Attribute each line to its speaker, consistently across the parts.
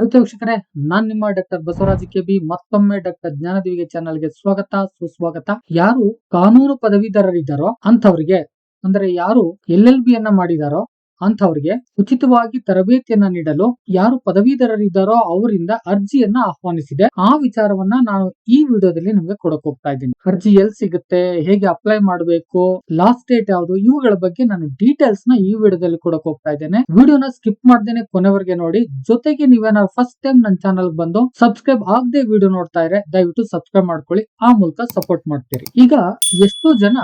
Speaker 1: ರೈತ ವೀಕ್ಷಕರೇ, ನಾನ್ ನಿಮ್ಮ ಡಾಕ್ಟರ್ ಬಸವರಾಜ ಕೆ ಬಿ ಮತ್ತೊಮ್ಮೆ ಡಾಕ್ಟರ್ ಜ್ಞಾನದೀವಿಗೆ ಚಾನಲ್ಗೆ ಸ್ವಾಗತ, ಸುಸ್ವಾಗತ. ಯಾರು ಕಾನೂನು ಪದವೀಧರರಿದ್ದಾರೋ ಅಂತವರಿಗೆ ಅಂದ್ರೆ ಯಾರು ಎಲ್ ಎಲ್ ಬಿ ಅನ್ನ ಮಾಡಿದಾರೋ ಅಂಥವ್ರಿಗೆ ಉಚಿತವಾಗಿ ತರಬೇತಿಯನ್ನ ನೀಡಲು ಯಾರು ಪದವೀಧರರಿದ್ದಾರೋ ಅವರಿಂದ ಅರ್ಜಿಯನ್ನ ಆಹ್ವಾನಿಸಿದೆ. ಆ ವಿಚಾರವನ್ನ ನಾನು ಈ ವಿಡಿಯೋದಲ್ಲಿ ನಿಮ್ಗೆ ಕೊಡಕ್ ಹೋಗ್ತಾ ಇದ್ದೀನಿ. ಅರ್ಜಿ ಎಲ್ ಸಿಗುತ್ತೆ? ಹೇಗೆ ಅಪ್ಲೈ ಮಾಡಬೇಕು? ಲಾಸ್ಟ್ ಡೇಟ್ ಯಾವುದು? ಇವುಗಳ ಬಗ್ಗೆ ನಾನು ಡೀಟೇಲ್ಸ್ನ ಈ ವಿಡಿಯೋದಲ್ಲಿ ಕೊಡಕ್ ಹೋಗ್ತಾ ಇದ್ದೇನೆ. ವಿಡಿಯೋನ ಸ್ಕಿಪ್ ಮಾಡ್ದೇನೆ ಕೊನೆವರೆಗೆ ನೋಡಿ. ಜೊತೆಗೆ ನೀವೇನಾದ್ರು ಫಸ್ಟ್ ಟೈಮ್ ನನ್ನ ಚಾನಲ್ ಬಂದು ಸಬ್ಸ್ಕ್ರೈಬ್ ಆಗದೆ ವಿಡಿಯೋ ನೋಡ್ತಾ ಇದ್ರೆ ದಯವಿಟ್ಟು ಸಬ್ಸ್ಕ್ರೈಬ್ ಮಾಡ್ಕೊಳ್ಳಿ. ಆ ಮೂಲಕ ಸಪೋರ್ಟ್ ಮಾಡ್ತೀರಿ. ಈಗ ಎಷ್ಟೋ ಜನ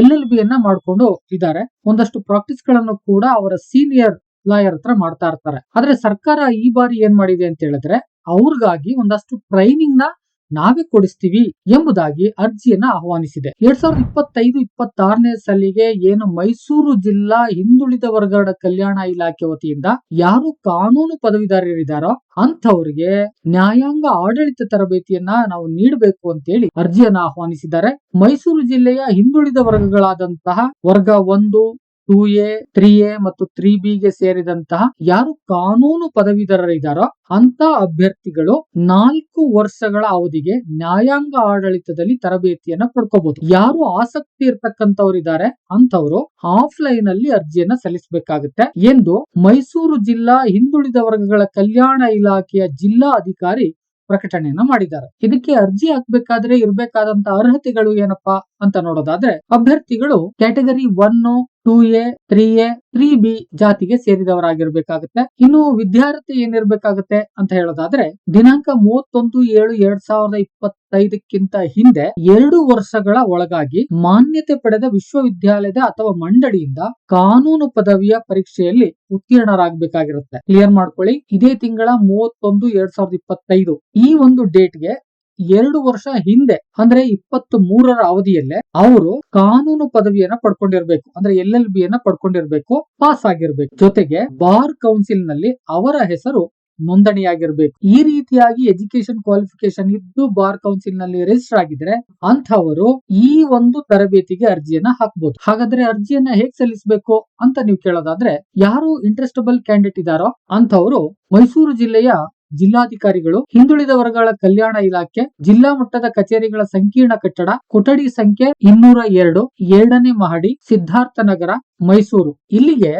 Speaker 1: ಎಲ್ ಎಲ್ ಬಿ ಯನ್ನ ಮಾಡ್ಕೊಂಡು ಇದ್ದಾರೆ. ಒಂದಷ್ಟು ಪ್ರಾಕ್ಟೀಸ್ಗಳನ್ನು ಕೂಡ ಅವರ ಸೀನಿಯರ್ ಲಾಯರ್ ಹತ್ರ ಮಾಡ್ತಾ ಇರ್ತಾರೆ. ಆದ್ರೆ ಸರ್ಕಾರ ಈ ಬಾರಿ ಏನ್ ಮಾಡಿದೆ ಅಂತ ಹೇಳಿದ್ರೆ ಅವ್ರಿಗಾಗಿ ಒಂದಷ್ಟು ಟ್ರೈನಿಂಗ್ನ ನಾವೇ ಕೊಡಿಸ್ತೀವಿ ಎಂಬುದಾಗಿ ಅರ್ಜಿಯನ್ನ ಆಹ್ವಾನಿಸಿದೆ. ಎರಡ್ ಸಾವಿರದ ಇಪ್ಪತ್ತೈದು, ಇಪ್ಪತ್ತಾರನೇ ಸಾಲಿಗೆ ಏನು ಮೈಸೂರು ಜಿಲ್ಲಾ ಹಿಂದುಳಿದ ವರ್ಗಗಳ ಕಲ್ಯಾಣ ಇಲಾಖೆ ವತಿಯಿಂದ ಯಾರು ಕಾನೂನು ಪದವೀಧರರಿದ್ದಾರೋ ಅಂಥವ್ರಿಗೆ ನ್ಯಾಯಾಂಗ ಆಡಳಿತ ತರಬೇತಿಯನ್ನ ನಾವು ನೀಡಬೇಕು ಅಂತೇಳಿ ಅರ್ಜಿಯನ್ನ ಆಹ್ವಾನಿಸಿದ್ದಾರೆ. ಮೈಸೂರು ಜಿಲ್ಲೆಯ ಹಿಂದುಳಿದ ವರ್ಗಗಳಾದಂತಹ ವರ್ಗ ಒಂದು ಟೂ ಎ ತ್ರೀ ಎ ಮತ್ತು ತ್ರೀ ಬಿ ಗೆ ಸೇರಿದಂತಹ ಯಾರು ಕಾನೂನು ಪದವೀಧರರಿದ್ದಾರೋ ಅಂತ ಅಭ್ಯರ್ಥಿಗಳು ನಾಲ್ಕು ವರ್ಷಗಳ ಅವಧಿಗೆ ನ್ಯಾಯಾಂಗ ಆಡಳಿತದಲ್ಲಿ ತರಬೇತಿಯನ್ನ ಪಡ್ಕೋಬಹುದು ಯಾರು ಆಸಕ್ತಿ ಇರ್ತಕ್ಕಂಥವರಿದ್ದಾರೆ ಅಂತವರು ಆಫ್ಲೈನ್ ಅಲ್ಲಿ ಅರ್ಜಿಯನ್ನ ಸಲ್ಲಿಸಬೇಕಾಗುತ್ತೆ. ಎಂದು ಮೈಸೂರು ಜಿಲ್ಲಾ ಹಿಂದುಳಿದ ವರ್ಗಗಳ ಕಲ್ಯಾಣ ಇಲಾಖೆಯ ಜಿಲ್ಲಾ ಅಧಿಕಾರಿ ಪ್ರಕಟಣೆಯನ್ನ ಮಾಡಿದ್ದಾರೆ. ಇದಕ್ಕೆ ಅರ್ಜಿ ಹಾಕ್ಬೇಕಾದ್ರೆ ಇರಬೇಕಾದಂತ ಅರ್ಹತೆಗಳು ಏನಪ್ಪಾ ಅಂತ ನೋಡೋದಾದ್ರೆ ಅಭ್ಯರ್ಥಿಗಳು category one two A three A three B ಜಾತಿಗೆ ಸೇರಿದವರಾಗಿರ್ಬೇಕಾಗತ್ತೆ. ಇನ್ನು ವಿದ್ಯಾರ್ಥಿ ಏನಿರ್ಬೇಕಾಗತ್ತೆ ಅಂತ ಹೇಳೋದಾದ್ರೆ, ದಿನಾಂಕ ಮೂವತ್ತೊಂದು ಏಳು ಎರಡ್ ಸಾವಿರದ ಇಪ್ಪತ್ತೈದಕ್ಕಿಂತ ಹಿಂದೆ ಎರಡು ವರ್ಷಗಳ ಒಳಗಾಗಿ ಮಾನ್ಯತೆ ಪಡೆದ ವಿಶ್ವವಿದ್ಯಾಲಯದ ಅಥವಾ ಮಂಡಳಿಯಿಂದ ಕಾನೂನು ಪದವಿಯ ಪರೀಕ್ಷೆಯಲ್ಲಿ ಉತ್ತೀರ್ಣರಾಗಬೇಕಾಗಿರುತ್ತೆ. ಕ್ಲಿಯರ್ ಮಾಡ್ಕೊಳ್ಳಿ. ಇದೇ ತಿಂಗಳ ಮೂವತ್ತೊಂದು ಎರಡ್ ಸಾವಿರದ ಇಪ್ಪತ್ತೈದು ಈ ಒಂದು ಡೇಟ್ಗೆ ಎರಡು ವರ್ಷ ಹಿಂದೆ, ಅಂದ್ರೆ ಇಪ್ಪತ್ತ್ ಮೂರರ ಅವಧಿಯಲ್ಲೇ, ಅವರು ಕಾನೂನು ಪದವಿಯನ್ನ ಪಡ್ಕೊಂಡಿರ್ಬೇಕು, ಅಂದ್ರೆ ಎಲ್ ಎಲ್ ಬಿ ಯನ್ನ ಪಡ್ಕೊಂಡಿರ್ಬೇಕು, ಪಾಸ್ ಆಗಿರ್ಬೇಕು. ಜೊತೆಗೆ ಬಾರ್ ಕೌನ್ಸಿಲ್ನಲ್ಲಿ ಅವರ ಹೆಸರು ನೋಂದಣಿಯಾಗಿರ್ಬೇಕು. ಈ ರೀತಿಯಾಗಿ ಎಜುಕೇಶನ್ ಕ್ವಾಲಿಫಿಕೇಶನ್ ಇದ್ದು ಬಾರ್ ಕೌನ್ಸಿಲ್ನಲ್ಲಿ ರಿಜಿಸ್ಟರ್ ಆಗಿದ್ರೆ ಅಂಥವರು ಈ ಒಂದು ತರಬೇತಿಗೆ ಅರ್ಜಿಯನ್ನ ಹಾಕ್ಬಹುದು ಹಾಗಾದ್ರೆ ಅರ್ಜಿಯನ್ನ ಹೇಗ್ ಸಲ್ಲಿಸಬೇಕು ಅಂತ ನೀವು ಕೇಳೋದಾದ್ರೆ, ಯಾರು ಇಂಟ್ರೆಸ್ಟಬಲ್ ಕ್ಯಾಂಡಿಡೇಟ್ ಇದಾರೋ ಅಂಥವರು ಮೈಸೂರು ಜಿಲ್ಲೆಯ ಜಿಲ್ಲಾಧಿಕಾರಿಗಳು ಹಿಂದುಳಿದ ವರ್ಗಗಳ ಕಲ್ಯಾಣ ಇಲಾಖೆ, ಜಿಲ್ಲಾ ಮಟ್ಟದ ಕಚೇರಿಗಳ ಸಂಕೀರ್ಣ ಕಟ್ಟಡ, ಕೊಠಡಿ ಸಂಖ್ಯೆ ಇನ್ನೂರ ಎರಡು, ಎರಡನೇ ಮಹಡಿ, ಸಿದ್ಧಾರ್ಥ ನಗರ, ಮೈಸೂರು. ಇಲ್ಲಿಗೆ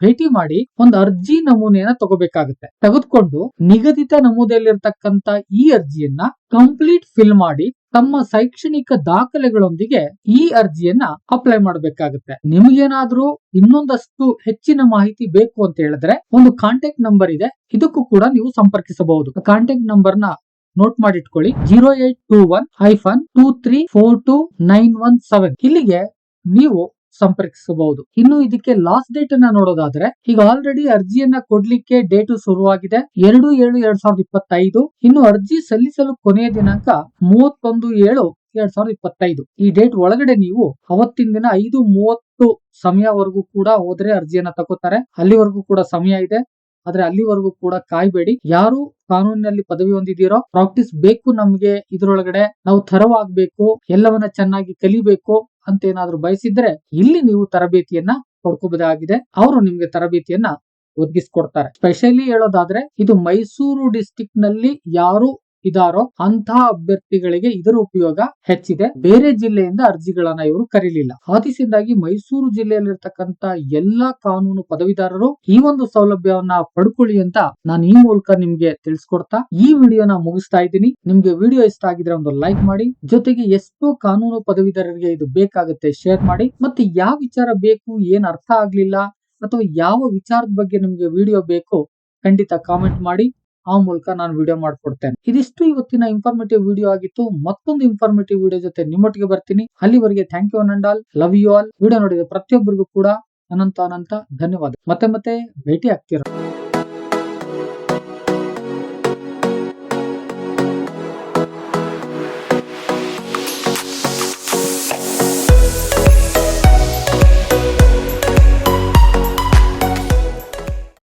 Speaker 1: ಭೇಟಿ ಮಾಡಿ ಒಂದು ಅರ್ಜಿ ನಮೂನೆಯನ್ನ ತಗೋಬೇಕಾಗುತ್ತೆ. ತೆಗೆದುಕೊಂಡು ನಿಗದಿತ ನಮೂನೆಯಲ್ಲಿರ್ತಕ್ಕಂತ ಈ ಅರ್ಜಿಯನ್ನ ಕಂಪ್ಲೀಟ್ ಫಿಲ್ ಮಾಡಿ ತಮ್ಮ ಶೈಕ್ಷಣಿಕ ದಾಖಲೆಗಳೊಂದಿಗೆ ಈ ಅರ್ಜಿಯನ್ನ ಅಪ್ಲೈ ಮಾಡಬೇಕಾಗುತ್ತೆ. ನಿಮಗೇನಾದ್ರೂ ಇನ್ನೊಂದಷ್ಟು ಹೆಚ್ಚಿನ ಮಾಹಿತಿ ಬೇಕು ಅಂತ ಹೇಳಿದ್ರೆ ಒಂದು ಕಾಂಟ್ಯಾಕ್ಟ್ ನಂಬರ್ ಇದೆ. ಇದಕ್ಕೂ ಕೂಡ ನೀವು ಸಂಪರ್ಕಿಸಬಹುದು. ಕಾಂಟ್ಯಾಕ್ಟ್ ನಂಬರ್ನ note ಮಾಡಿಟ್ಕೊಳ್ಳಿ. Zero eight two one hyphen two three four two nine one seven ಇಲ್ಲಿಗೆ ನೀವು ಸಂಪರ್ಕಿಸಬಹುದು. ಇನ್ನು ಇದಕ್ಕೆ ಲಾಸ್ಟ್ ಡೇಟ್ ಅನ್ನ ನೋಡೋದಾದ್ರೆ, ಈಗ ಆಲ್ರೆಡಿ ಅರ್ಜಿಯನ್ನ ಕೊಡ್ಲಿಕ್ಕೆ ಡೇಟು ಶುರುವಾಗಿದೆ. ಎರಡು ಏಳು ಎರಡ್ ಸಾವಿರದ ಇಪ್ಪತ್ತೈದು. ಇನ್ನು ಅರ್ಜಿ ಸಲ್ಲಿಸಲು ಕೊನೆಯ ದಿನಾಂಕ ಮೂವತ್ತೊಂದು ಏಳು ಎರಡ್ ಸಾವಿರದ ಇಪ್ಪತ್ತೈದು. ಈ ಡೇಟ್ ಒಳಗಡೆ ನೀವು ಅವತ್ತಿನ ದಿನ ಐದು ಮೂವತ್ತು ಸಮಯವರೆಗೂ ಕೂಡ ಹೋದ್ರೆ ಅರ್ಜಿಯನ್ನ ತಗೋತಾರೆ. ಅಲ್ಲಿವರೆಗೂ ಕೂಡ ಸಮಯ ಇದೆ. ಆದ್ರೆ ಅಲ್ಲಿವರೆಗೂ ಕೂಡ ಕಾಯ್ಬೇಡಿ. ಯಾರು ಕಾನೂನಿನಲ್ಲಿ ಪದವಿ ಹೊಂದಿದೀರೋ ಪ್ರಾಕ್ಟೀಸ್ ಬೇಕು ನಮ್ಗೆ ಇದ್ರೊಳಗಡೆ. ನಾವು ಥರವಾಗ್ಬೇಕು, ಎಲ್ಲವನ್ನ ಚೆನ್ನಾಗಿ ಕಲಿಬೇಕು. ಅಂತ ಏನಾದ್ರು ಬಯಸಿದ್ರೆ ಇಲ್ಲಿ ನೀವು ತರಬೇತಿಯನ್ನ ಪಡ್ಕೋಬಹುದಾಗಿದೆ. ಅವರು ನಿಮ್ಗೆ ತರಬೇತಿಯನ್ನ ಒದಗಿಸ್ಕೊಡ್ತಾರೆ. ಸ್ಪೆಷಲಿ ಹೇಳೋದಾದ್ರೆ ಇದು ಮೈಸೂರು ಡಿಸ್ಟಿಕ್ನಲ್ಲಿ ಯಾರು ಇದಾರೋ ಅಂತ ಅಭ್ಯರ್ಥಿಗಳಿಗೆ ಇದರ ಉಪಯೋಗ ಹೆಚ್ಚಿದೆ. ಬೇರೆ ಜಿಲ್ಲೆಯಿಂದ ಅರ್ಜಿಗಳನ್ನ ಇವರು ಕರೀಲಿಲ್ಲ. ಆದಿಸಿಂದಾಗಿ ಮೈಸೂರು ಜಿಲ್ಲೆಯಲ್ಲಿರ್ತಕ್ಕಂತ ಎಲ್ಲಾ ಕಾನೂನು ಪದವೀಧರರು ಈ ಒಂದು ಸೌಲಭ್ಯವನ್ನ ಪಡ್ಕೊಳ್ಳಿ ಅಂತ ನಾನು ಈ ಮೂಲಕ ನಿಮ್ಗೆ ತಿಳಿಸ್ಕೊಡ್ತಾ ಈ ವಿಡಿಯೋನ ಮುಗಿಸ್ತಾ ಇದ್ದೀನಿ. ನಿಮ್ಗೆ ವಿಡಿಯೋ ಇಷ್ಟ ಆಗಿದ್ರೆ ಒಂದು ಲೈಕ್ ಮಾಡಿ, ಜೊತೆಗೆ ಎಷ್ಟು ಕಾನೂನು ಪದವೀಧರರಿಗೆ ಇದು ಬೇಕಾಗುತ್ತೆ ಶೇರ್ ಮಾಡಿ. ಮತ್ತೆ ಯಾವ ವಿಚಾರ ಬೇಕು, ಏನ್ ಅರ್ಥ ಆಗ್ಲಿಲ್ಲ, ಅಥವಾ ಯಾವ ವಿಚಾರದ ಬಗ್ಗೆ ನಿಮ್ಗೆ ವಿಡಿಯೋ ಬೇಕು ಖಂಡಿತ ಕಾಮೆಂಟ್ ಮಾಡಿ. ಆ ಮೂಲಕ ನಾನು ವಿಡಿಯೋ ಮಾಡ್ಕೊಡ್ತೇನೆ. ಇದಿಷ್ಟು ಇವತ್ತಿನ ಇನ್ಫಾರ್ಮೇಟಿವ್ ವಿಡಿಯೋ ಆಗಿತ್ತು. ಮತ್ತೊಂದು ಇನ್ಫಾರ್ಮೇಟಿವ್ ವಿಡಿಯೋ ಜೊತೆ ನಿಮ್ಮೊಟ್ಟಿಗೆ ಬರ್ತೀನಿ. ಅಲ್ಲಿವರೆಗೆ thank you and all love you all video ನೋಡಿದ ಪ್ರತಿಯೊಬ್ಬರಿಗೂ ಕೂಡ ಅನಂತ ಅನಂತ ಧನ್ಯವಾದ. ಮತ್ತೆ ಮತ್ತೆ ಭೇಟಿ ಆಗ್ತೀರ